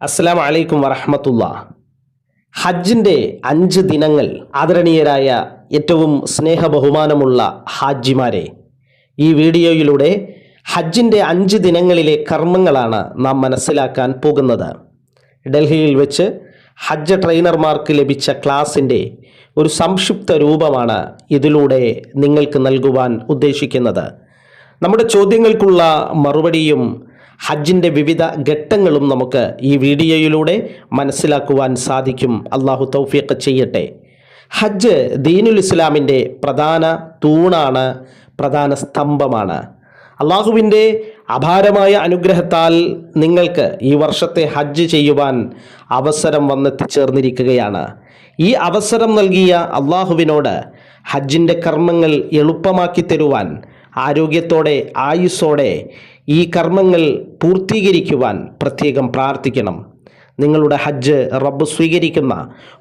അസ്സലാം വലൈക്കും വറഹമത്തുള്ള. ഹജ്ജിന്റെ അഞ്ച് ദിനങ്ങൾ ആദരണീയരായ ഏറ്റവും സ്നേഹ ബഹുമാനമുള്ള ഹാജിമാരെ ഈ വീഡിയോയിലൂടെ ഹജ്ജിന്റെ അഞ്ച് ദിനങ്ങളിലെ കർമ്മങ്ങളാണ് നാം മനസ്സിലാക്കാൻ പോകുന്നത്. ഡൽഹിയിൽ വെച്ച് ഹജ്ജ് ട്രെയിനർമാർക്ക് ലഭിച്ച ക്ലാസിന്റെ ഒരു സംക്ഷിപ്ത രൂപമാണ് ഇതിലൂടെ നിങ്ങൾക്ക് നൽകുവാൻ ഉദ്ദേശിക്കുന്നത്. നമ്മുടെ ചോദ്യങ്ങൾക്കുള്ള മറുപടിയും ഹജ്ജിന്റെ വിവിധ ഘട്ടങ്ങളും നമുക്ക് ഈ വീഡിയോയിലൂടെ മനസ്സിലാക്കുവാൻ സാധിക്കും. അള്ളാഹു തൗഫീഖ് ചെയ്യട്ടെ. ഹജ്ജ് ദീനുൽ ഇസ്ലാമിന്റെ പ്രധാന തൂണാണ് പ്രധാന സ്തംഭമാണ്. അള്ളാഹുവിന്റെ അപാരമായ അനുഗ്രഹത്താൽ നിങ്ങൾക്ക് ഈ വർഷത്തെ ഹജ്ജ് ചെയ്യുവാൻ അവസരം വന്നെത്തിച്ചേർന്നിരിക്കുകയാണ്. ഈ അവസരം നൽകിയ അള്ളാഹുവിനോട് ഹജ്ജിന്റെ കർമ്മങ്ങൾ എളുപ്പമാക്കി തരുവാൻ ആരോഗ്യത്തോടെ ആയുസ്സോടെ ഈ കർമ്മങ്ങൾ പൂർത്തീകരിക്കുവാൻ പ്രത്യേകം പ്രാർത്ഥിക്കണം. നിങ്ങളുടെ ഹജ്ജ് റബ്ബ് സ്വീകരിക്കുന്ന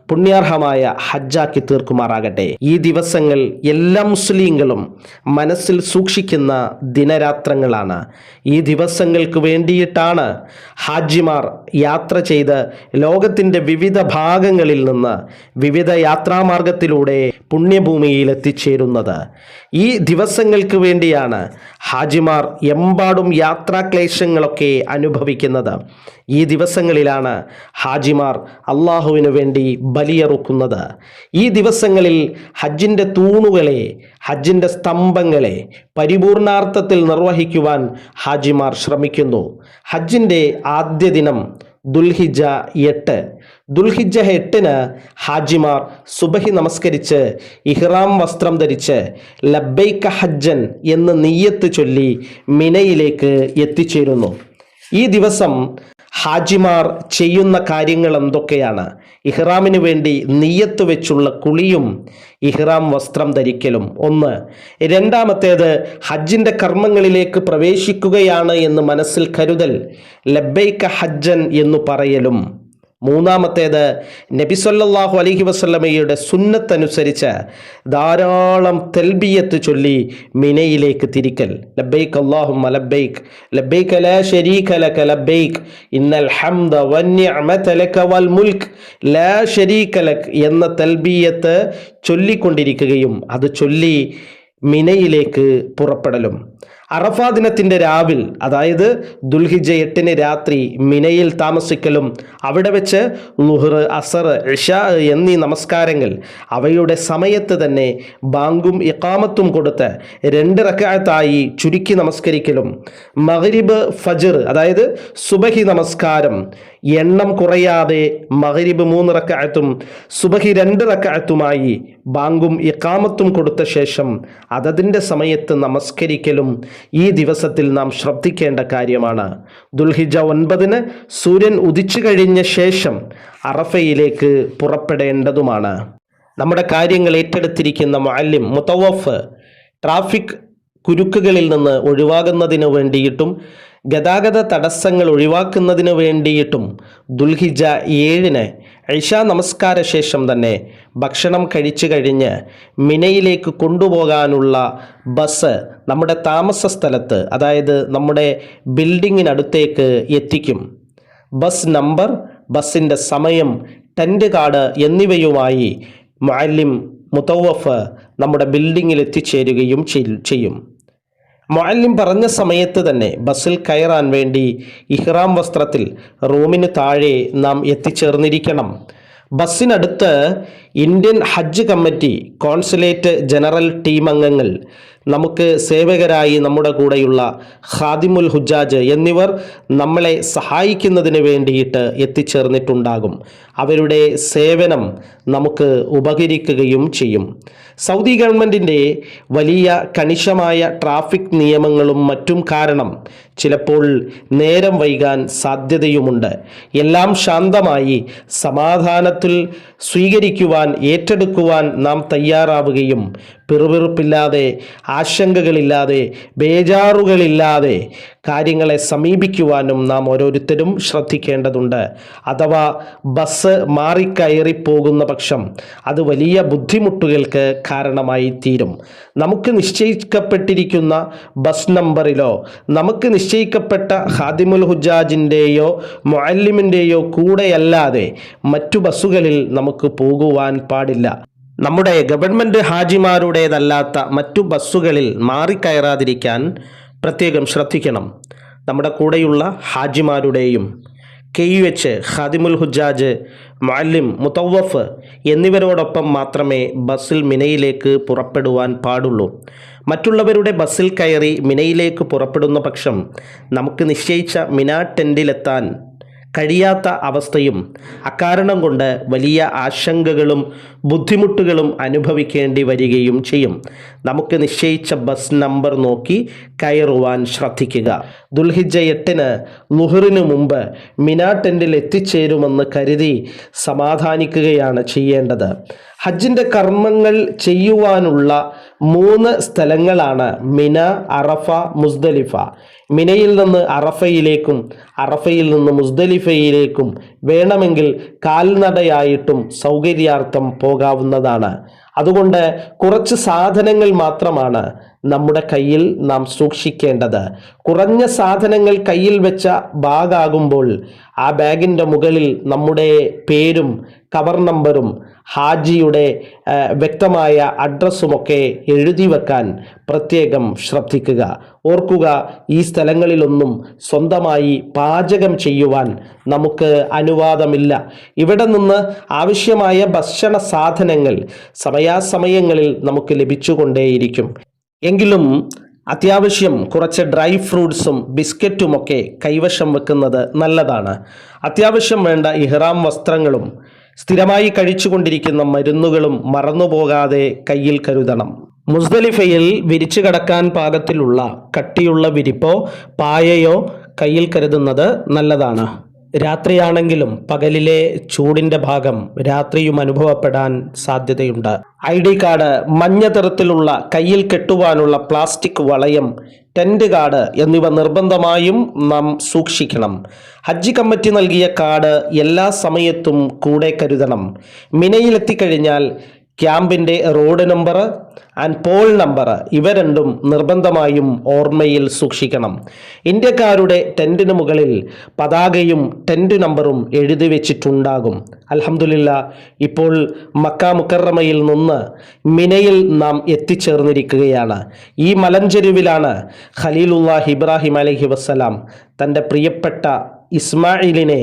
പുണ്യാർഹമായ ഹജ്ജാക്കി തീർക്കുമാറാകട്ടെ. ഈ ദിവസങ്ങൾ എല്ലാ മുസ്ലിങ്ങളും മനസ്സിൽ സൂക്ഷിക്കുന്ന ദിനരാത്രങ്ങളാണ്. ഈ ദിവസങ്ങൾക്ക് വേണ്ടിയിട്ടാണ് ഹാജിമാർ യാത്ര ചെയ്ത് ലോകത്തിന്റെ വിവിധ ഭാഗങ്ങളിൽ നിന്ന് വിവിധ യാത്രാമാർഗത്തിലൂടെ പുണ്യഭൂമിയിൽ എത്തിച്ചേരുന്നത്. ഈ ദിവസങ്ങൾക്ക് വേണ്ടിയാണ് ഹാജിമാർ എമ്പാടും യാത്രാക്ലേശങ്ങളൊക്കെ അനുഭവിക്കുന്നത്. ഈ ദിവസങ്ങളിലാണ് ഹാജിമാർ അള്ളാഹുവിനു വേണ്ടി ബലിയറുക്കുന്നത് ഈ ദിവസങ്ങളിൽ ഹജ്ജിന്റെ തൂണുകളെ ഹജ്ജിന്റെ സ്തംഭങ്ങളെ പരിപൂർണാർത്ഥത്തിൽ നിർവഹിക്കുവാൻ ഹാജിമാർ ശ്രമിക്കുന്നു. ഹജ്ജിന്റെ ആദ്യ ദിനം ദുൽഹിജ എട്ട്. ദുൽഹിജ എട്ടിന് ഹാജിമാർ സുബഹി നമസ്കരിച്ച് ഇഹ്റാം വസ്ത്രം ധരിച്ച് ലബൈക്ക ഹജ്ജൻ എന്ന് നെയ്യത്ത് ചൊല്ലി മിനയിലേക്ക് എത്തിച്ചേരുന്നു. ഈ ദിവസം ഹാജിമാർ ചെയ്യുന്ന കാര്യങ്ങൾ എന്തൊക്കെയാണ്? ഇഹ്റാമിന് വേണ്ടി നെയ്യത്ത് വെച്ചുള്ള കുളിയും ഇഹ്റാം വസ്ത്രം ധരിക്കലും. ഒന്ന് രണ്ടാമത്തേത് ഹജ്ജിന്റെ കർമ്മങ്ങളിലേക്ക് പ്രവേശിക്കുകയാണ് എന്ന് മനസ്സിൽ കരുതൽ. ലബൈക്ക ഹജ്ജൻ എന്ന് പറയലും. മൂന്നാമത്തേത് നബിസൊല്ലാഹു അലഹി വസ്ലമയുടെ സുന്നത്തനുസരിച്ച് ധാരാളം തെൽബിയത്ത് ചൊല്ലി മിനയിലേക്ക് തിരിക്കൽ. ലബൈക്ക് അള്ളാഹും ലബൈക്ക് ലബൈക്ക് ലാ ശരീക ലക ലബൈക്ക് ഇന്നൽ ഹംദ വന്യമത ലക വൽ മുൽക്ക് ലാ ശരീക ലക് എന്ന തെൽബിയത്ത് ചൊല്ലിക്കൊണ്ടിരിക്കുകയും അത് ചൊല്ലി മിനയിലേക്ക് പുറപ്പെടലും. അറഫാ ദിനത്തിന്റെ രാവിൽ അതായത് ദുൽഹിജ എട്ടിന് രാത്രി മിനയിൽ താമസിക്കലും അവിടെ വെച്ച് ലുഹർ അസർ ഇഷ എന്നീ നമസ്കാരങ്ങൾ അവയുടെ സമയത്ത് തന്നെ ബാങ്കും ഇക്കാമത്തും കൊടുത്ത് രണ്ട് റക്കായത്തായി ചുരുക്കി നമസ്കരിക്കലും. മഗ്രിബ് ഫജർ അതായത് സുബഹി നമസ്കാരം എണ്ണം കുറയാതെ മഗ്രിബ് മൂന്ന് റക്കായത്തും സുബഹി രണ്ട് റക്കായത്തുമായി ബാങ്കും ഇക്കാമത്തും കൊടുത്ത ശേഷം അതതിന്റെ സമയത്ത് നമസ്കരിക്കലും ഈ ദിവസത്തിൽ നാം ശ്രദ്ധിക്കേണ്ട കാര്യമാണ്. ദുൽഹിജ ഒൻപതിന് സൂര്യൻ ഉദിച്ചു കഴിഞ്ഞ ശേഷം അറഫയിലേക്ക് പുറപ്പെടേണ്ടതുമാണ്. നമ്മുടെ കാര്യങ്ങൾ ഏറ്റെടുത്തിരിക്കുന്ന മാലിം മുത്തവഫ് ട്രാഫിക് കുരുക്കുകളിൽ നിന്ന് ഒഴിവാകുന്നതിന് വേണ്ടിയിട്ടും ഗതാഗത തടസ്സങ്ങൾ ഒഴിവാക്കുന്നതിന് വേണ്ടിയിട്ടും ദുൽഹിജ ഏഴിന് ഐഷ നമസ്കാര ശേഷം തന്നെ ഭക്ഷണം കഴിച്ചു കഴിഞ്ഞ് മിനയിലേക്ക് കൊണ്ടുപോകാനുള്ള ബസ് നമ്മുടെ താമസ സ്ഥലത്ത് അതായത് നമ്മുടെ ബിൽഡിങ്ങിനടുത്തേക്ക് എത്തിക്കും. ബസ് നമ്പർ ബസ്സിന്റെ സമയം ടെന്റ് കാർഡ് എന്നിവയുമായി മുഅല്ലിം മുത്തവഫ് നമ്മുടെ ബിൽഡിങ്ങിൽ എത്തിച്ചേരുകയും ചെയ്യും. മുഅല്ലിം പറഞ്ഞ സമയത്ത് തന്നെ ബസ്സിൽ കയറാൻ വേണ്ടി ഇഹ്റാം വസ്ത്രത്തിൽ റൂമിന് താഴെ നാം എത്തിച്ചേർന്നിരിക്കണം. ബസ്സിനടുത്ത് Indian Hajj committee consulate general team അംഗങ്ങൾ നമുക്ക് സേവകരായി നമ്മുടെ കൂടെയുള്ള ഖാദിമുൽ ഹുജാജ് എന്നിവർ നമ്മളെ സഹായിക്കുന്നതിന് വേണ്ടിയിട്ട് എത്തിച്ചേർന്നിട്ടുണ്ടാകും. അവരുടെ സേവനം നമുക്ക് ഉപകരിക്കുകയും ചെയ്യും. സൗദി ഗവൺമെന്റിന്റെ വലിയ കണിശമായ ട്രാഫിക് നിയമങ്ങളും മറ്റും കാരണം ചിലപ്പോൾ നേരം വൈകാൻ സാധ്യതയുമുണ്ട്. എല്ലാം ശാന്തമായി സമാധാനത്തിൽ സ്വീകരിക്കുവാൻ ഏറ്റെടുക്കുവാൻ നാം തയ്യാറാവുകയും പിറുപിറുപ്പില്ലാതെ ആശങ്കകളില്ലാതെ ബേജാറുകളില്ലാതെ കാര്യങ്ങളെ സമീപിക്കുവാനും നാം ഓരോരുത്തരും ശ്രദ്ധിക്കേണ്ടതുണ്ട്. അഥവാ ബസ് മാറിക്കയറി പോകുന്ന പക്ഷം അത് വലിയ ബുദ്ധിമുട്ടുകൾക്ക് കാരണമായി തീരും. നമുക്ക് നിശ്ചയിക്കപ്പെട്ടിരിക്കുന്ന ബസ് നമ്പറിലോ നമുക്ക് നിശ്ചയിക്കപ്പെട്ട ഹാദിമുൽ ഹുജാജിന്റെയോ മുഅല്ലിമിന്റെയോ കൂടെയല്ലാതെ മറ്റു ബസ്സുകളിൽ നമുക്ക് പോകുവാൻ പാടില്ല. നമ്മുടെ ഗവൺമെന്റ് ഹാജിമാരുടേതല്ലാത്ത മറ്റു ബസ്സുകളിൽ മാറിക്കയറാതിരിക്കാൻ പ്രത്യേകം ശ്രദ്ധിക്കണം. നമ്മുടെ കൂടെയുള്ള ഹാജിമാരുടെയും കെ യു എച്ച് ഖാദിമുൽ ഹുജാജ് മാലിം മുത്തവഫ് എന്നിവരോടൊപ്പം മാത്രമേ ബസ്സിൽ മിനയിലേക്ക് പുറപ്പെടുവാൻ പാടുള്ളൂ. മറ്റുള്ളവരുടെ ബസ്സിൽ കയറി മിനയിലേക്ക് പുറപ്പെടുന്ന പക്ഷം നമുക്ക് നിശ്ചയിച്ച മിന ടെന്റിലെത്താൻ കഴിയാത്ത അവസ്ഥയും അക്കാരണം കൊണ്ട് വലിയ ആശങ്കകളും ബുദ്ധിമുട്ടുകളും അനുഭവിക്കേണ്ടി വരികയും ചെയ്യും. നമുക്ക് നിശ്ചയിച്ച ബസ് നമ്പർ നോക്കി കയറുവാൻ ശ്രദ്ധിക്കുക. ദുൽഹിജ എട്ടിന് ലുഹറിനു മുമ്പ് മിനാ ടെന്റിൽ എത്തിച്ചേരുമെന്ന് കരുതി സമാധാനിക്കുകയാണ് ചെയ്യേണ്ടത്. ഹജ്ജിന്റെ കർമ്മങ്ങൾ ചെയ്യുവാനുള്ള മൂന്ന് സ്ഥലങ്ങളാണ് മിന അറഫ മുസ്ദലിഫ. മിനയിൽ നിന്ന് അറഫയിലേക്കും അറഫയിൽ നിന്ന് മുസ്ദലിഫയിലേക്കും വേണമെങ്കിൽ കാൽനടയായിട്ടും സൗകര്യാർത്ഥം പോകാവുന്നതാണ്. അതുകൊണ്ട് കുറച്ച് സാധനങ്ങൾ മാത്രമാണ് നമ്മുടെ കയ്യിൽ നാം സൂക്ഷിക്കേണ്ടത്. കുറഞ്ഞ സാധനങ്ങൾ കയ്യിൽ വെച്ച ബാഗാകുമ്പോൾ ആ ബാഗിന്റെ മുകളിൽ നമ്മുടെ പേരും കവർ നമ്പറും ഹാജിയുടെ വ്യക്തമായ അഡ്രസ്സുമൊക്കെ എഴുതി വെക്കാൻ പ്രത്യേകം ശ്രദ്ധിക്കുക. ഓർക്കുക ഈ സ്ഥലങ്ങളിലൊന്നും സ്വന്തമായി പാചകം ചെയ്യുവാൻ നമുക്ക് അനുവാദമില്ല. ഇവിടെ നിന്ന് ആവശ്യമായ ഭക്ഷണ സാധനങ്ങൾ സമയാസമയങ്ങളിൽ നമുക്ക് ലഭിച്ചുകൊണ്ടേയിരിക്കും. എങ്കിലും അത്യാവശ്യം കുറച്ച് ഡ്രൈ ഫ്രൂട്ട്സും ബിസ്ക്കറ്റുമൊക്കെ കൈവശം വെക്കുന്നത് നല്ലതാണ്. അത്യാവശ്യം വേണ്ട ഇഹ്റാം വസ്ത്രങ്ങളും സ്ഥിരമായി കഴിച്ചുകൊണ്ടിരിക്കുന്ന മരുന്നുകളും മറന്നുപോകാതെ കയ്യിൽ കരുതണം. മുസ്ദലിഫയിൽ വിരിച്ചു കടക്കാൻ പാകത്തിലുള്ള കട്ടിയുള്ള വിരിപ്പോ പായയോ കയ്യിൽ കരുതുന്നത് നല്ലതാണ്. രാത്രിയാണെങ്കിലും പകലിലെ ചൂടിന്റെ ഭാഗം രാത്രിയും അനുഭവപ്പെടാൻ സാധ്യതയുണ്ട്. ഐ ഡി കാർഡ് മഞ്ഞ നിറത്തിലുള്ള കയ്യിൽ കെട്ടുവാനുള്ള പ്ലാസ്റ്റിക് വളയം ടെന്റ് കാർഡ് എന്നിവ നിർബന്ധമായും നാം സൂക്ഷിക്കണം. ഹജ്ജ് കമ്മിറ്റി നൽകിയ കാർഡ് എല്ലാ സമയത്തും കൂടെ കരുതണം. മിനയിലെത്തിക്കഴിഞ്ഞാൽ ക്യാമ്പിന്റെ road number and pole number ഇവ രണ്ടും നിർബന്ധമായും ഓർമ്മയിൽ സൂക്ഷിക്കണം. ഇന്ത്യക്കാരുടെ ടെന്റിന് മുകളിൽ പതാകയും ടെന്റ് നമ്പറും എഴുതി വെച്ചിട്ടുണ്ടാകും. അലഹമുല്ല ഇപ്പോൾ മക്ക മുക്കറമയിൽ നിന്ന് മിനയിൽ നാം എത്തിച്ചേർന്നിരിക്കുകയാണ്. ഈ മലഞ്ചെരുവിലാണ് ഖലീലുല്ലാഹ് ഇബ്രാഹിം അലഹി വസ്സലാം തന്റെ പ്രിയപ്പെട്ട ഇസ്മായിലിനെ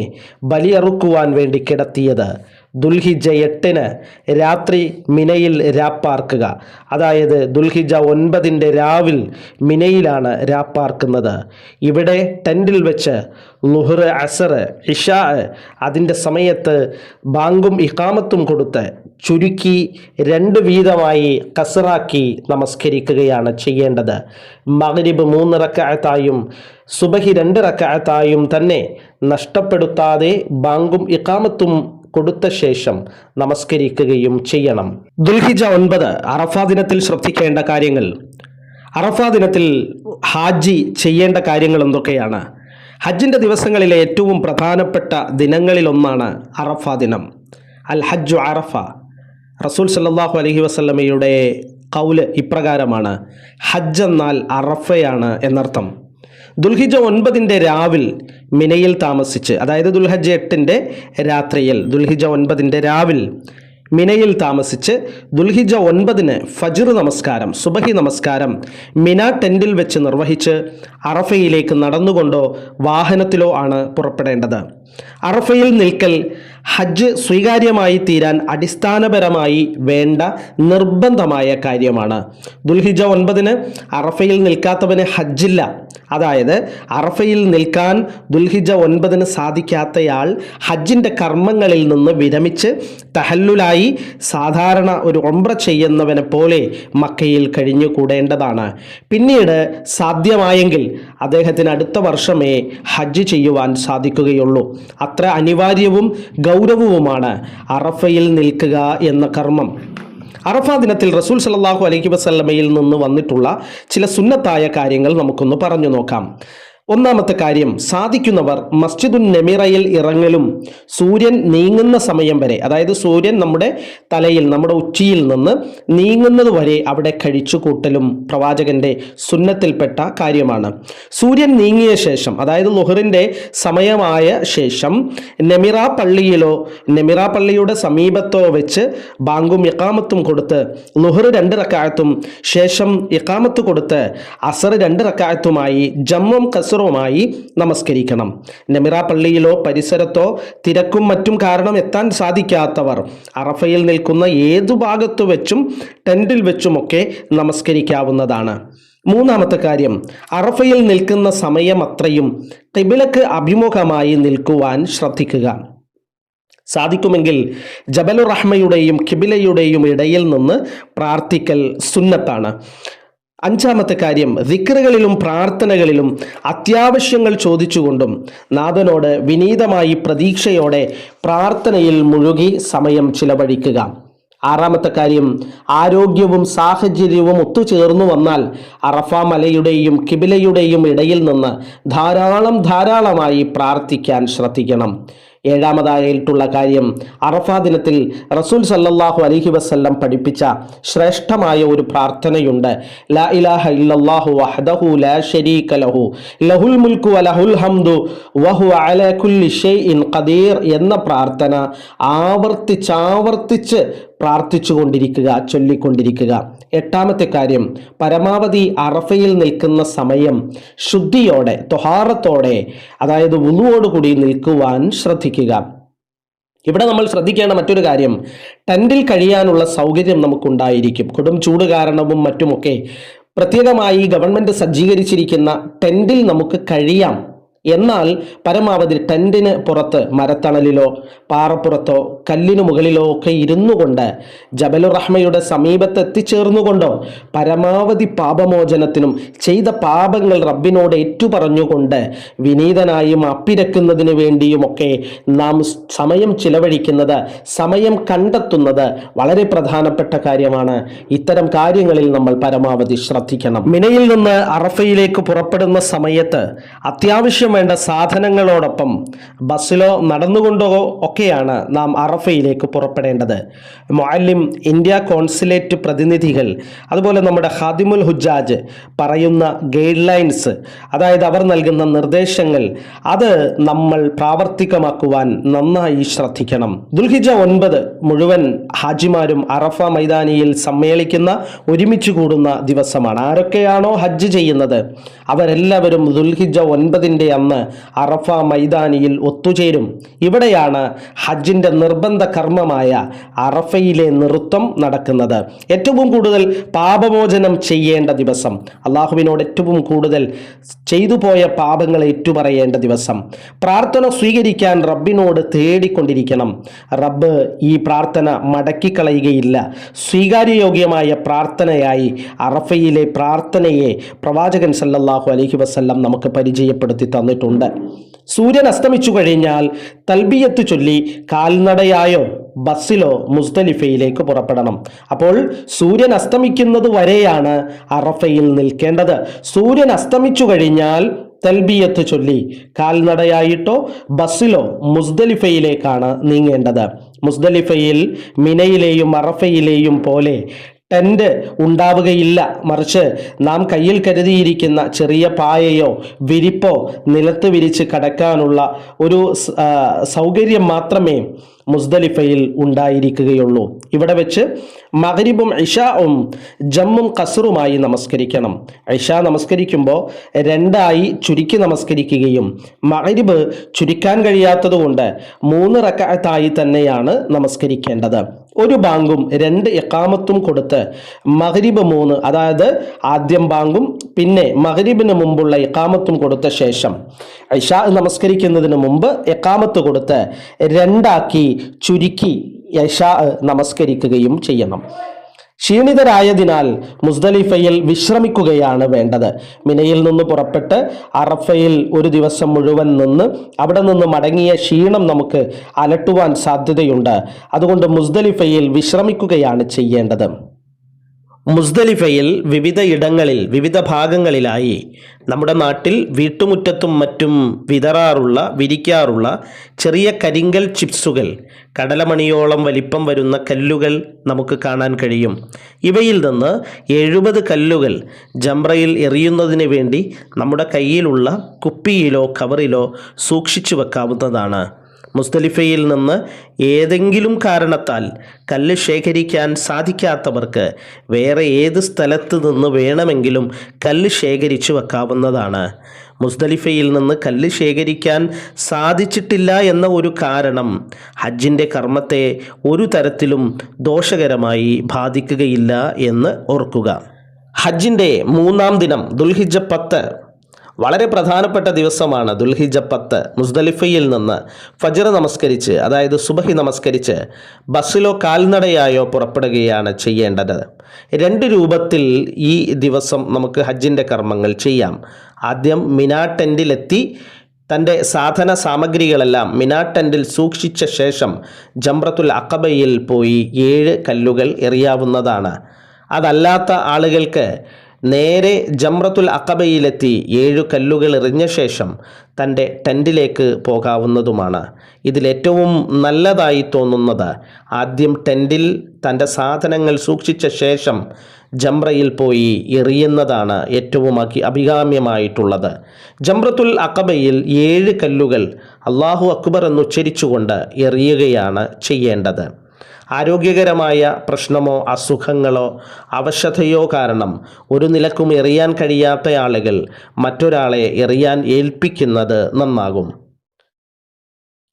ബലിയറുക്കുവാൻ വേണ്ടി കിടത്തിയത്. ദുൽഹിജ എട്ടിന് രാത്രി മിനയിൽ രാപ്പാർക്കുക. അതായത് ദുൽഹിജ ഒൻപതിന്റെ രാവിൽ മിനയിലാണ് രാപ്പാർക്കുന്നത്. ഇവിടെ ടെന്റിൽ വെച്ച് ലുഹർ അസർ ഇഷാ അതിന്റെ സമയത്ത് ബാങ്കും ഇഖാമത്തും കൊടുത്ത് ചുരുക്കി രണ്ട് വീതമായി കസറാക്കി നമസ്കരിക്കുകയാണ് ചെയ്യേണ്ടത്. മഗ്രിബ് മൂന്ന് റക്കായത്തായും സുബഹി രണ്ട് റക്കായത്തായും തന്നെ നഷ്ടപ്പെടുത്താതെ ബാങ്കും ഇഖാമത്തും കൊടുത്ത ശേഷം നമസ്കരിക്കുകയും ചെയ്യണം. ദുൽഹിജ ഒൻപത് അറഫാ ദിനത്തിൽ ശ്രദ്ധിക്കേണ്ട കാര്യങ്ങൾ. അറഫാ ദിനത്തിൽ ഹാജി ചെയ്യേണ്ട കാര്യങ്ങൾ എന്തൊക്കെയാണ്? ഹജ്ജിന്റെ ദിവസങ്ങളിലെ ഏറ്റവും പ്രധാനപ്പെട്ട ദിനങ്ങളിലൊന്നാണ് അറഫ ദിനം. അൽ ഹജ്ജു അറഫ. റസൂൽ സല്ലാഹു അലഹി വസ്ലമയുടെ കൗൽ ഇപ്രകാരമാണ്. ഹജ്ജ് എന്നാൽ അറഫയാണ് എന്നർത്ഥം. ദുൽഹിജ ഒൻപതിന്റെ രാവിൽ മിനയിൽ താമസിച്ച് അതായത് ദുൽഹജ് എട്ടിന്റെ രാത്രിയിൽ ദുൽഹിജ ഒൻപതിന്റെ രാവിൽ മിനയിൽ താമസിച്ച് ദുൽഹിജ ഒൻപതിന് ഫജ്ർ നമസ്കാരം സുബഹി നമസ്കാരം മിന ടെന്റിൽ വെച്ച് നിർവഹിച്ച് അറഫയിലേക്ക് നടന്നുകൊണ്ടോ വാഹനത്തിലോ ആണ് പുറപ്പെടേണ്ടത്. അറഫയിൽ നിൽക്കൽ ഹജ്ജ് സ്വീകാര്യമായി തീരാൻ അടിസ്ഥാനപരമായി വേണ്ട നിർബന്ധമായ കാര്യമാണ്. ദുൽഹിജ ഒൻപതിന് അറഫയിൽ നിൽക്കാത്തവന് ഹജ്ജില്ല. അതായത് അറഫയിൽ നിൽക്കാൻ ദുൽഹിജ ഒൻപതിന് സാധിക്കാത്തയാൾ ഹജ്ജിന്റെ കർമ്മങ്ങളിൽ നിന്ന് വിരമിച്ച് തഹല്ലുലായി സാധാരണ ഒരു ഒമ്പ്ര ചെയ്യുന്നവനെ പോലെ മക്കയിൽ കഴിഞ്ഞുകൂടേണ്ടതാണ്. പിന്നീട് സാധ്യമായെങ്കിൽ അദ്ദേഹത്തിന് അടുത്ത വർഷമേ ഹജ്ജ് ചെയ്യുവാൻ സാധിക്കുകയുള്ളൂ. അത്ര അനിവാര്യവും ഗൗരവവുമാണ് അറഫയിൽ നിൽക്കുക എന്ന കർമ്മം. അറഫ ദിനത്തിൽ റസൂൽ സല്ലല്ലാഹു അലൈഹി വസല്ലമയിൽ നിന്ന് വന്നിട്ടുള്ള ചില സുന്നത്തായ കാര്യങ്ങൾ നമുക്കൊന്ന് പറഞ്ഞു നോക്കാം. ഒന്നാമത്തെ കാര്യം സാധിക്കുന്നവർ മസ്ജിദുൻ നെമിറയിൽ ഇറങ്ങലും സൂര്യൻ നീങ്ങുന്ന സമയം വരെ അതായത് സൂര്യൻ നമ്മുടെ തലയിൽ നമ്മുടെ ഉച്ചിയിൽ നിന്ന് നീങ്ങുന്നത് വരെ അവിടെ കഴിച്ചു കൂട്ടലും പ്രവാചകന്റെ സുന്നത്തിൽപ്പെട്ട കാര്യമാണ്. സൂര്യൻ നീങ്ങിയ ശേഷം അതായത് ലുഹറിന്റെ സമയമായ ശേഷം നെമിറ പള്ളിയിലോ നെമിറ പള്ളിയുടെ സമീപത്തോ വെച്ച് ബാങ്കും ഇക്കാമത്തും കൊടുത്ത് ലുഹർ രണ്ട് റക്കായത്തും ശേഷം ഇക്കാമത്ത് കൊടുത്ത് അസർ രണ്ട് റക്കായത്തുമായി ജമ്മും കസറുമായി നമസ്കരിക്കണം. നെമിറ പള്ളിയിലോ പരിസരത്തോ തിരക്കും മറ്റും കാരണം എത്താൻ സാധിക്കാത്തവർ അറഫയിൽ നിൽക്കുന്ന ഏതു ഭാഗത്ത് വെച്ചും ടെന്റിൽ വെച്ചുമൊക്കെ നമസ്കരിക്കാവുന്നതാണ്. മൂന്നാമത്തെ കാര്യം അറഫയിൽ നിൽക്കുന്ന സമയം അത്രയും കിബിലക്ക് അഭിമുഖമായി നിൽക്കുവാൻ ശ്രദ്ധിക്കുക. സാധിക്കുമെങ്കിൽ ജബലുറഹ്മയുടെയും കിബിലയുടെയും ഇടയിൽ നിന്ന് പ്രാർത്ഥിക്കൽ സുന്നത്താണ്. അഞ്ചാമത്തെ കാര്യം ദിക്റുകളിലും പ്രാർത്ഥനകളിലും അത്യാവശ്യങ്ങൾ ചോദിച്ചുകൊണ്ടും നാഥനോട് വിനീതമായി പ്രതീക്ഷയോടെ പ്രാർത്ഥനയിൽ മുഴുകി സമയം ചിലവഴിക്കുക. ആറാമത്തെ കാര്യം ആരോഗ്യവും സാഹചര്യവും ഒത്തുചേർന്നു വന്നാൽ അറഫ മലയുടെയും കിബിലയുടെയും ഇടയിൽ നിന്ന് ധാരാളം ധാരാളമായി പ്രാർത്ഥിക്കാൻ ശ്രദ്ധിക്കണം. ഏഴാമതായിട്ടുള്ള കാര്യം അറഫ ദിനത്തിൽ റസൂൽ സല്ലാഹു അലഹി വസല്ലം പഠിപ്പിച്ച ശ്രേഷ്ഠമായ ഒരു പ്രാർത്ഥനയുണ്ട്. ലാ ഇലാഹ ഇല്ലല്ലാഹു ലാ ശരീക ലഹു. ലഹുൽ വലഹുൽ ഹംദു വഹു കുല്ലി ഖദീർ എന്ന പ്രാർത്ഥന ആവർത്തിച്ചാവർത്തിച്ച് പ്രാർത്ഥിച്ചുകൊണ്ടിരിക്കുക ചൊല്ലിക്കൊണ്ടിരിക്കുക. എട്ടാമത്തെ കാര്യം പരമാവധി അറഫയിൽ നിൽക്കുന്ന സമയം ശുദ്ധിയോടെ തൊഹാറത്തോടെ അതായത് ഉളുവോടുകൂടി നിൽക്കുവാൻ ശ്രദ്ധിക്കുക. ഇവിടെ നമ്മൾ ശ്രദ്ധിക്കേണ്ട മറ്റൊരു കാര്യം ടെന്റിൽ കഴിയാനുള്ള സൗകര്യം നമുക്കുണ്ടായിരിക്കും. കൊടും ചൂട് കാരണവും മറ്റുമൊക്കെ. പ്രത്യേകമായി ഗവൺമെന്റ് സജ്ജീകരിച്ചിരിക്കുന്ന ടെന്റിൽ നമുക്ക് കഴിയാം. എന്നാൽ പരമാവധി ടെന്റിന് പുറത്ത് മരത്തണലിലോ പാറപ്പുറത്തോ കല്ലിനു മുകളിലോ ഒക്കെ ഇരുന്നു കൊണ്ട് ജബലുറഹ്മയുടെ സമീപത്ത് എത്തിച്ചേർന്നുകൊണ്ടോ പരമാവധി പാപമോചനത്തിനും ചെയ്ത പാപങ്ങൾ റബ്ബിനോട് ഏറ്റുപറഞ്ഞുകൊണ്ട് വിനീതനായും അപ്പിരക്കുന്നതിന് വേണ്ടിയുമൊക്കെ നാം സമയം ചിലവഴിക്കുന്നത് സമയം കണ്ടെത്തുന്നത് വളരെ പ്രധാനപ്പെട്ട കാര്യമാണ്. ഇത്തരം കാര്യങ്ങളിൽ നമ്മൾ പരമാവധി ശ്രദ്ധിക്കണം. മിനയിൽ നിന്ന് അറഫയിലേക്ക് പുറപ്പെടുന്ന സമയത്ത് അത്യാവശ്യം വേണ്ട സാധനങ്ങളോടൊപ്പം ബസ്സിലോ നടന്നുകൊണ്ടോ ഒക്കെയാണ് നാം അറഫയിലേക്ക് പുറപ്പെടേണ്ടത്. മൊഅല്ലിം ഇന്ത്യ കോൺസുലേറ്റ് പ്രതിനിധികൾ അതുപോലെ നമ്മുടെ ഹാദിമുൽ ഹുജാജ് പറയുന്ന ഗൈഡ് ലൈൻസ് അതായത് അവർ നൽകുന്ന നിർദ്ദേശങ്ങൾ അത് നമ്മൾ പ്രാവർത്തികമാക്കുവാൻ നന്നായി ശ്രദ്ധിക്കണം. ദുൽഹിജ ഒൻപത് മുഴുവൻ ഹാജിമാരും അറഫ മൈതാനിയിൽ സമ്മേളിക്കുന്ന ഒരുമിച്ച് കൂടുന്ന ദിവസമാണ്. ആരൊക്കെയാണോ ഹജ്ജ് ചെയ്യുന്നത്? അവരെല്ലാവരും ദുൽഹിജ ഒൻപതിന്റെ അന്ന് അറഫ മൈതാനിയിൽ ഒത്തുചേരും. ഇവിടെയാണ് ഹജ്ജിന്റെ നിർബന്ധ കർമ്മമായ അറഫയിലെ നൃത്തം നടക്കുന്നത്. ഏറ്റവും കൂടുതൽ പാപമോചനം ചെയ്യേണ്ട ദിവസം. അള്ളാഹുവിനോട് ഏറ്റവും കൂടുതൽ ചെയ്തു പോയ പാപങ്ങൾ ഏറ്റുപറയേണ്ട ദിവസം. പ്രാർത്ഥന സ്വീകരിക്കാൻ റബ്ബിനോട് തേടിക്കൊണ്ടിരിക്കണം. റബ്ബ് ഈ പ്രാർത്ഥന മടക്കിക്കളയുകയില്ല. സ്വീകാര്യയോഗ്യമായ പ്രാർത്ഥനയായി അറഫയിലെ പ്രാർത്ഥനയെ പ്രവാചകൻ സല്ലല്ലാഹു അലഹി വസ്ല്ലാം നമുക്ക് പരിചയപ്പെടുത്തി തന്നിട്ടുണ്ട് സൂര്യൻ അസ്തമിച്ചു കഴിഞ്ഞാൽ തൽബിയത്ത് ചൊല്ലി കാൽനടയായോ ബസ്സിലോ മുസ്തലിഫയിലേക്ക് പുറപ്പെടണം. അപ്പോൾ സൂര്യൻ അസ്തമിക്കുന്നത് വരെയാണ് അറഫയിൽ നിൽക്കേണ്ടത്. സൂര്യൻ അസ്തമിച്ചു കഴിഞ്ഞാൽ തൽബിയത്ത് ചൊല്ലി കാൽനടയായിട്ടോ ബസ്സിലോ മുസ്ദലിഫയിലേക്കാണ് നീങ്ങേണ്ടത്. മുസ്ദലിഫയിൽ മിനയിലെയും അറഫയിലെയും പോലെ ടെന്റ് ഉണ്ടാവുകയില്ല. മറിച്ച് നാം കയ്യിൽ കരുതിയിരിക്കുന്ന ചെറിയ പായയോ വിരിപ്പോ നിലത്ത് വിരിച്ച് കടക്കാനുള്ള ഒരു സൗകര്യം മാത്രമേ മുസ്ദലിഫയിൽ ഉണ്ടായിരിക്കുകയുള്ളൂ. ഇവിടെ വെച്ച് മകരിബും ഇഷാവും ജമ്മും കസറുമായി നമസ്കരിക്കണം. ഇഷ നമസ്കരിക്കുമ്പോൾ രണ്ടായി ചുരുക്കി നമസ്കരിക്കുകയും മകരിബ് ചുരുക്കാൻ കഴിയാത്തതുകൊണ്ട് മൂന്ന് റക്കായത്തായി തന്നെയാണ് നമസ്കരിക്കേണ്ടത്. ഒരു ബാങ്കും രണ്ട് എക്കാമത്തും കൊടുത്ത് മഗ്രിബ് മൂന്ന് അതായത് ആദ്യം ബാങ്കും പിന്നെ മഗ്രിബിന് മുമ്പുള്ള എക്കാമത്തും കൊടുത്ത ശേഷം ഇഷ നമസ്കരിക്കുന്നതിന് മുമ്പ് എക്കാമത്ത് കൊടുത്ത് രണ്ടാക്കി ചുരുക്കി യഷാ നമസ്കരിക്കുകയും ചെയ്യണം. ക്ഷീണിതരായതിനാൽ മുസ്ദലിഫയിൽ വിശ്രമിക്കുകയാണ് വേണ്ടത്. മിനയിൽ നിന്ന് പുറപ്പെട്ട് അറഫയിൽ ഒരു ദിവസം മുഴുവൻ നിന്ന് അവിടെ നിന്ന് മടങ്ങിയ ക്ഷീണം നമുക്ക് അലട്ടുവാൻ സാധ്യതയുണ്ട്. അതുകൊണ്ട് മുസ്ദലിഫയിൽ വിശ്രമിക്കുകയാണ് ചെയ്യേണ്ടത്. മുസ്ദലിഫയിൽ വിവിധ ഇടങ്ങളിൽ വിവിധ ഭാഗങ്ങളിലായി നമ്മുടെ നാട്ടിൽ വീട്ടുമുറ്റത്തും മറ്റും വിതറാറുള്ള വിരിക്കാറുള്ള ചെറിയ കരിങ്കൽ ചിപ്സുകൾ കടലമണിയോളം വലിപ്പം വരുന്ന കല്ലുകൾ നമുക്ക് കാണാൻ കഴിയും. ഇവയിൽ നിന്ന് എഴുപത് കല്ലുകൾ ജംറയിൽ എറിയുന്നതിന് വേണ്ടി നമ്മുടെ കയ്യിലുള്ള കുപ്പിയിലോ കവറിലോ സൂക്ഷിച്ചു വെക്കാവുന്നതാണ്. മുസ്തലിഫയിൽ നിന്ന് ഏതെങ്കിലും കാരണത്താൽ കല്ല് ശേഖരിക്കാൻ സാധിക്കാത്തവർക്ക് വേറെ ഏത് സ്ഥലത്ത് നിന്ന് വേണമെങ്കിലും കല്ല് ശേഖരിച്ചു വെക്കാവുന്നതാണ്. മുസ്തലിഫയിൽ നിന്ന് കല്ല് ശേഖരിക്കാൻ സാധിച്ചിട്ടില്ല എന്ന ഒരു കാരണം ഹജ്ജിന്റെ കർമ്മത്തെ ഒരു തരത്തിലും ദോഷകരമായി ബാധിക്കുകയില്ല എന്ന് ഓർക്കുക. ഹജ്ജിന്റെ മൂന്നാം ദിനം ദുൽഹിജ പത്ത് വളരെ പ്രധാനപ്പെട്ട ദിവസമാണ് ദുൽഹിജ പത്ത് മുസ്ദലിഫയിൽ നിന്ന് ഫജർ നമസ്കരിച്ച് അതായത് സുബഹി നമസ്കരിച്ച് ബസ്സിലോ കാൽനടയായോ പുറപ്പെടുകയാണ് ചെയ്യേണ്ടത്. രണ്ട് രൂപത്തിൽ ഈ ദിവസം നമുക്ക് ഹജ്ജിന്റെ കർമ്മങ്ങൾ ചെയ്യാം. ആദ്യം മിനാ ടെന്റിലെത്തി തന്റെ സാധന സാമഗ്രികളെല്ലാം മിനാ ടെന്റിൽ സൂക്ഷിച്ച ശേഷം ജംറത്തുൽ അക്കബയിൽ പോയി ഏഴ് കല്ലുകൾ എറിയാവുന്നതാണ്. അതല്ലാത്ത ആളുകൾക്ക് നേരെ ജമ്രത്തുൽ അക്കബയിലെത്തി ഏഴു കല്ലുകൾ എറിഞ്ഞ ശേഷം തന്റെ ടെന്റിലേക്ക് പോകാവുന്നതുമാണ്. ഇതിലേറ്റവും നല്ലതായി തോന്നുന്നത് ആദ്യം ടെന്റിൽ തന്റെ സാധനങ്ങൾ സൂക്ഷിച്ച ശേഷം ജംറയിൽ പോയി എറിയുന്നതാണ് ഏറ്റവും അഖി അഭികാമ്യമായിട്ടുള്ളത്. ജംറത്തുൽ അക്കബയിൽ ഏഴ് കല്ലുകൾ അള്ളാഹു അക്ബർ എന്നുച്ചരിച്ചുകൊണ്ട് എറിയുകയാണ് ചെയ്യേണ്ടത്. ആരോഗ്യകരമായ പ്രശ്നമോ അസുഖങ്ങളോ അവശതയോ കാരണം ഒരു നിലക്കും എറിയാൻ കഴിയാത്ത ആളുകൾ മറ്റൊരാളെ എറിയാൻ ഏൽപ്പിക്കുന്നത് നന്നാകും.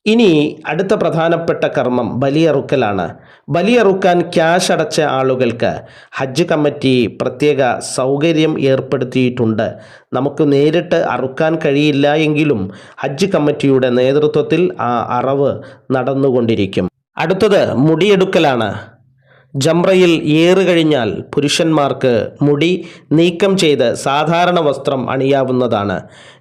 ഇനി അടുത്ത പ്രധാനപ്പെട്ട കർമ്മം ബലിയറുക്കലാണ്. ബലിയറുക്കാൻ ക്യാഷ് അടച്ച ആളുകൾക്ക് ഹജ്ജ് കമ്മിറ്റി പ്രത്യേക സൗകര്യം ഏർപ്പെടുത്തിയിട്ടുണ്ട്. നമുക്ക് നേരിട്ട് അറുക്കാൻ കഴിയില്ല എങ്കിലും ഹജ്ജ് കമ്മിറ്റിയുടെ നേതൃത്വത്തിൽ ആ അറവ് നടന്നുകൊണ്ടിരിക്കും. അടുത്തത് മുടിയെടുക്കലാണ്. ജംറയിൽ ഏറ് കഴിഞ്ഞാൽ പുരുഷന്മാർക്ക് മുടി നീക്കം ചെയ്ത് സാധാരണ വസ്ത്രം അണിയാവുന്നതാണ്.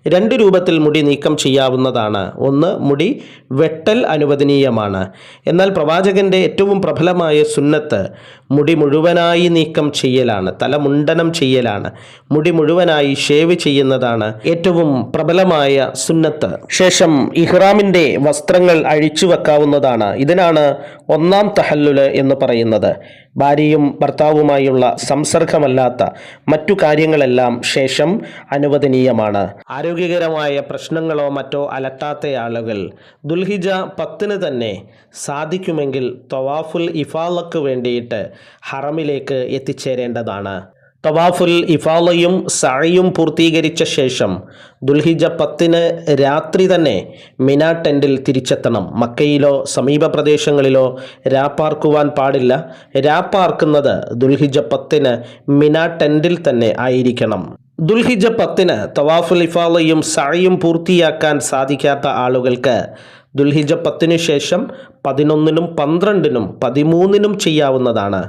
രണ്ട് രൂപത്തിൽ മുടി നീക്കം ചെയ്യാവുന്നതാണ്. ഒന്ന് മുടി വെട്ടൽ അനുവദനീയമാണ്. എന്നാൽ പ്രവാചകന്റെ ഏറ്റവും പ്രബലമായ സുന്നത്ത് മുടി മുഴുവനായി നീക്കം ചെയ്യലാണ് തല മുണ്ടനം ചെയ്യലാണ് മുടി മുഴുവനായി ഷേവ് ചെയ്യുന്നതാണ് ഏറ്റവും പ്രബലമായ സുന്നത്ത്. ശേഷം ഇഹ്റാമിന്റെ വസ്ത്രങ്ങൾ അഴിച്ചു വെക്കാവുന്നതാണ് ഇതിനാണ് ഒന്നാം തഹല്ലുൽ എന്ന് പറയുന്നത്. ഭാര്യയും ഭർത്താവുമായുള്ള സംസർഗമല്ലാത്ത മറ്റു കാര്യങ്ങളെല്ലാം ശേഷം അനുവദനീയമാണ്. ആരോഗ്യകരമായ പ്രശ്നങ്ങളോ മറ്റോ അലട്ടാത്ത ആളുകൾ ദുൽഹിജ പത്തിന് തന്നെ സാധിക്കുമെങ്കിൽ തൊവാഫുൽ ഇഫാലക്ക് വേണ്ടിയിട്ട് ഹറമിലേക്ക് എത്തിച്ചേരേണ്ടതാണ്. തവാഫുൽ ഇഫാലയും സഴയും പൂർത്തീകരിച്ച ശേഷം ദുൽഹിജ പത്തിന് രാത്രി തന്നെ മിന ടെന്റിൽ തിരിച്ചെത്തണം. മക്കയിലോ സമീപ പ്രദേശങ്ങളിലോ രാപ്പാർക്കുവാൻ പാടില്ല. രാപ്പാർക്കുന്നത് ദുൽഹിജ പത്തിന് മിന ടെന്റിൽ തന്നെ ആയിരിക്കണം. ദുൽഹിജ പത്തിന് തവാഫുൽ ഇഫാലയും സഴയും പൂർത്തിയാക്കാൻ സാധിക്കാത്ത ആളുകൾക്ക് ദുൽഹിജ പത്തിനു ശേഷം പതിനൊന്നിനും പന്ത്രണ്ടിനും പതിമൂന്നിനും ചെയ്യാവുന്നതാണ്.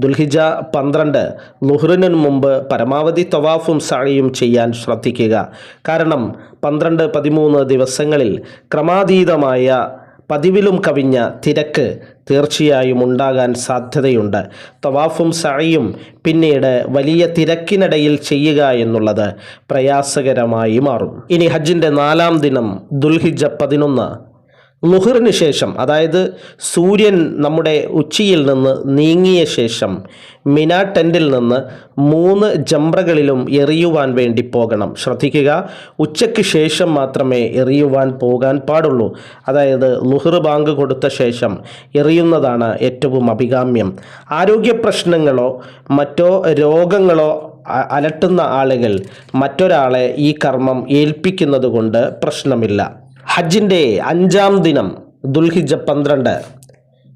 ദുൽഹിജ പന്ത്രണ്ട് ലുഹ്റിന് മുമ്പ് പരമാവധി തവാഫും സാഴിയും ചെയ്യാൻ ശ്രദ്ധിക്കുക. കാരണം പന്ത്രണ്ട് പതിമൂന്ന് ദിവസങ്ങളിൽ ക്രമാതീതമായ പതിവിലും കവിഞ്ഞ തിരക്ക് തീർച്ചയായും ഉണ്ടാകാൻ സാധ്യതയുണ്ട്. തവാഫും സഴയും പിന്നീട് വലിയ തിരക്കിനിടയിൽ ചെയ്യുക എന്നുള്ളത് പ്രയാസകരമായി മാറും. ഇനി ഹജ്ജിന്റെ നാലാം ദിനം ദുൽഹിജ പതിനൊന്ന് ലുഹറിന് ശേഷം അതായത് സൂര്യൻ നമ്മുടെ ഉച്ചിയിൽ നിന്ന് നീങ്ങിയ ശേഷം മിനാ ടെന്റിൽ നിന്ന് മൂന്ന് ജംറകളിലും എറിയുവാൻ വേണ്ടി പോകണം. ശ്രദ്ധിക്കുക ഉച്ചയ്ക്ക് ശേഷം മാത്രമേ എറിയുവാൻ പോകാൻ പാടുള്ളൂ. അതായത് ലുഹർ ബാങ്ക് കൊടുത്ത ശേഷം എറിയുന്നതാണ് ഏറ്റവും അഭികാമ്യം. ആരോഗ്യ പ്രശ്നങ്ങളോ മറ്റോ രോഗങ്ങളോ അലട്ടുന്ന ആളുകൾ മറ്റൊരാളെ ഈ കർമ്മം ഏൽപ്പിക്കുന്നത് കൊണ്ട് പ്രശ്നമില്ല. ഹജ്ജിന്റെ അഞ്ചാം ദിനം ദുൽഹിജ പന്ത്രണ്ട്.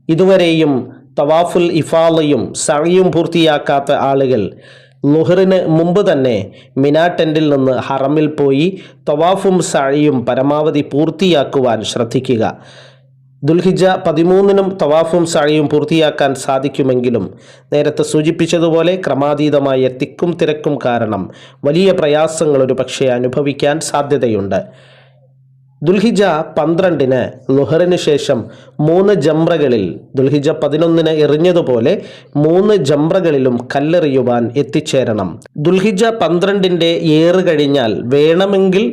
ഇതുവരെയും തവാഫുൽ ഇഫാലയും സഴിയും പൂർത്തിയാക്കാത്ത ആളുകൾ ലുഹറിന് മുമ്പ് തന്നെ മിനാ ടെന്റിൽ നിന്ന് ഹറമിൽ പോയി തവാഫും സഴിയും പരമാവധി പൂർത്തിയാക്കുവാൻ ശ്രദ്ധിക്കുക. ദുൽഹിജ പതിമൂന്നിനും തവാഫും സഴിയും പൂർത്തിയാക്കാൻ സാധിക്കുമെങ്കിലും നേരത്തെ സൂചിപ്പിച്ചതുപോലെ ക്രമാതീതമായ തിക്കും തിരക്കും കാരണം വലിയ പ്രയാസങ്ങൾ ഒരു പക്ഷേ അനുഭവിക്കാൻ സാധ്യതയുണ്ട്. ദുൽഹിജ പന്ത്രണ്ടിന് ലുഹറിന് ശേഷം മൂന്ന് ജംറകളിൽ ദുൽഹിജ പതിനൊന്നിന് എറിഞ്ഞതുപോലെ മൂന്ന് ജംറകളിലും കല്ലെറിയുവാൻ എത്തിച്ചേരണം. ദുൽഹിജ പന്ത്രണ്ടിന്റെ ഏറ് കഴിഞ്ഞാൽ വേണമെങ്കിൽ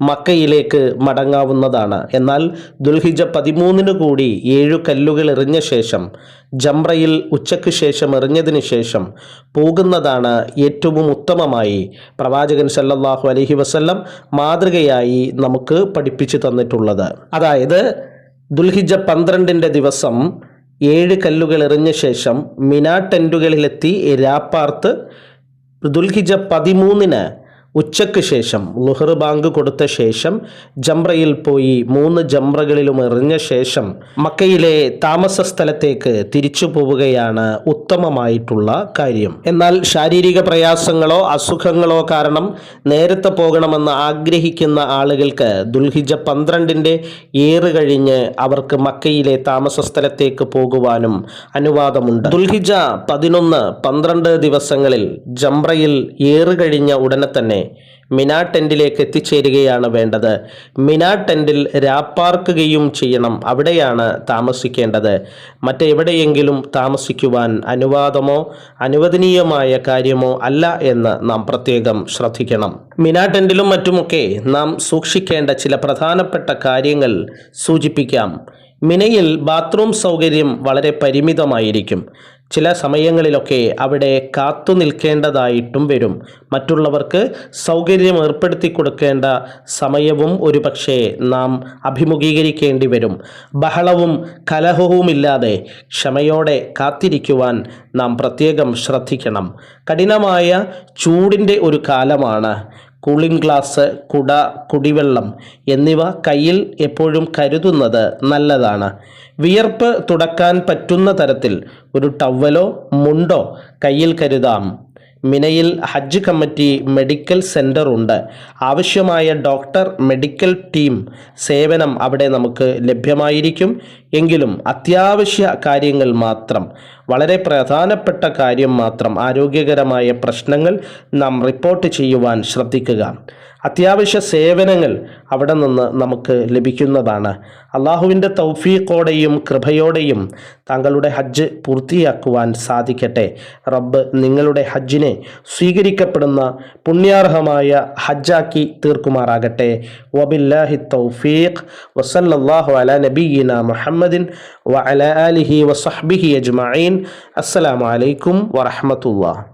മക്കയിലേക്ക് മടങ്ങാവുന്നതാണ്. എന്നാൽ ദുൽഹിജ പതിമൂന്നിന് കൂടി ഏഴു കല്ലുകൾ എറിഞ്ഞ ശേഷം ജംറയിൽ ഉച്ചയ്ക്ക് ശേഷം എറിഞ്ഞതിന് ശേഷം പോകുന്നതാണ് ഏറ്റവും ഉത്തമമായി. പ്രവാചകൻ സല്ലല്ലാഹു അലഹി വസ്ല്ലം മാതൃകയായി നമുക്ക് പഠിപ്പിച്ചു തന്നിട്ടുള്ളത്. അതായത് ദുൽഹിജ പന്ത്രണ്ടിന്റെ ദിവസം ഏഴ് കല്ലുകൾ എറിഞ്ഞ ശേഷം മിനാ ടെന്റുകളിലെത്തി രാപ്പാർത്ത് ദുൽഹിജ പതിമൂന്നിന് ഉച്ചയ്ക്ക് ശേഷം ലുഹർ ബാങ്ക് കൊടുത്ത ശേഷം ജംറയിൽ പോയി മൂന്ന് ജംറകളിലും എറിഞ്ഞ ശേഷം മക്കയിലെ താമസ സ്ഥലത്തേക്ക് തിരിച്ചു പോവുകയാണ് ഉത്തമമായിട്ടുള്ള കാര്യം. എന്നാൽ ശാരീരിക പ്രയാസങ്ങളോ അസുഖങ്ങളോ കാരണം നേരത്തെ പോകണമെന്ന് ആഗ്രഹിക്കുന്ന ആളുകൾക്ക് ദുൽഹിജ പന്ത്രണ്ടിന്റെ ഏറ് കഴിഞ്ഞ് അവർക്ക് മക്കയിലെ താമസ സ്ഥലത്തേക്ക് പോകുവാനും അനുവാദമുണ്ട്. ദുൽഹിജ പതിനൊന്ന് പന്ത്രണ്ട് ദിവസങ്ങളിൽ ജംറയിൽ ഏറ് കഴിഞ്ഞ ഉടനെ തന്നെ മിനാ ടെന്റിലേക്ക് എത്തിച്ചേരുകയാണ് വേണ്ടത്. മിനാ ടെന്റിൽ രാപ്പാർക്കുകയും ചെയ്യണം. അവിടെയാണ് താമസിക്കേണ്ടത്. മറ്റെവിടെയെങ്കിലും താമസിക്കുവാൻ അനുവാദമോ അനുവദനീയമായ കാര്യമോ അല്ല എന്ന് നാം പ്രത്യേകം ശ്രദ്ധിക്കണം. മിനാ ടെന്റിലും മറ്റുമൊക്കെ നാം സൂക്ഷിക്കേണ്ട ചില പ്രധാനപ്പെട്ട കാര്യങ്ങൾ സൂചിപ്പിക്കാം. മിനയിൽ ബാത്റൂം സൗകര്യം വളരെ പരിമിതമായിരിക്കും. ചില സമയങ്ങളിലൊക്കെ അവിടെ കാത്തു നിൽക്കേണ്ടതായിട്ടും വരും. മറ്റുള്ളവർക്ക് സൗകര്യം ഏർപ്പെടുത്തി കൊടുക്കേണ്ട സമയവും ഒരുപക്ഷെ നാം അഭിമുഖീകരിക്കേണ്ടി വരും. ബഹളവും കലഹവുമില്ലാതെ ക്ഷമയോടെ കാത്തിരിക്കുവാൻ നാം പ്രത്യേകം ശ്രദ്ധിക്കണം. കഠിനമായ ചൂടിന്റെ ഒരു കാലമാണ്. കൂളിംഗ് ഗ്ലാസ് കുട കുടിവെള്ളം എന്നിവ കയ്യിൽ എപ്പോഴും കരുതുന്നത് നല്ലതാണ്. വിയർപ്പ് തുടക്കാൻ പറ്റുന്ന തരത്തിൽ ഒരു ടവലോ മുണ്ടോ കയ്യിൽ കരുതാം. മിനയിൽ ഹജ്ജ് കമ്മിറ്റി മെഡിക്കൽ സെന്റർ ഉണ്ട്. ആവശ്യമായ ഡോക്ടർ മെഡിക്കൽ ടീം സേവനം അവിടെ നമുക്ക് ലഭ്യമായിരിക്കും. എങ്കിലും അത്യാവശ്യ കാര്യങ്ങൾ മാത്രം വളരെ പ്രധാനപ്പെട്ട കാര്യം മാത്രം ആരോഗ്യകരമായ പ്രശ്നങ്ങൾ നാം റിപ്പോർട്ട് ചെയ്യുവാൻ ശ്രദ്ധിക്കുക. അത്യാവശ്യ സേവനങ്ങൾ അവിടെ നിന്ന് നമുക്ക് ലഭിക്കുന്നതാണ്. അള്ളാഹുവിന്റെ തൗഫീഖോടെയും കൃപയോടെയും താങ്കളുടെ ഹജ്ജ് പൂർത്തിയാക്കുവാൻ സാധിക്കട്ടെ. റബ്ബ് നിങ്ങളുടെ ഹജ്ജിനെ സ്വീകരിക്കപ്പെടുന്ന പുണ്യാർഹമായ ഹജ്ജാക്കി തീർക്കുമാറാകട്ടെ. വബില്ലാഹി തൗഫീഖ്. വസല്ലാഹു അല നബീന മുഹമ്മദിൻ വഅല ആലിഹി വസഹ്ബിഹി അജ്മഈൻ. അസ്സലാമു അലൈക്കും വറഹ്മത്തുള്ളാഹി.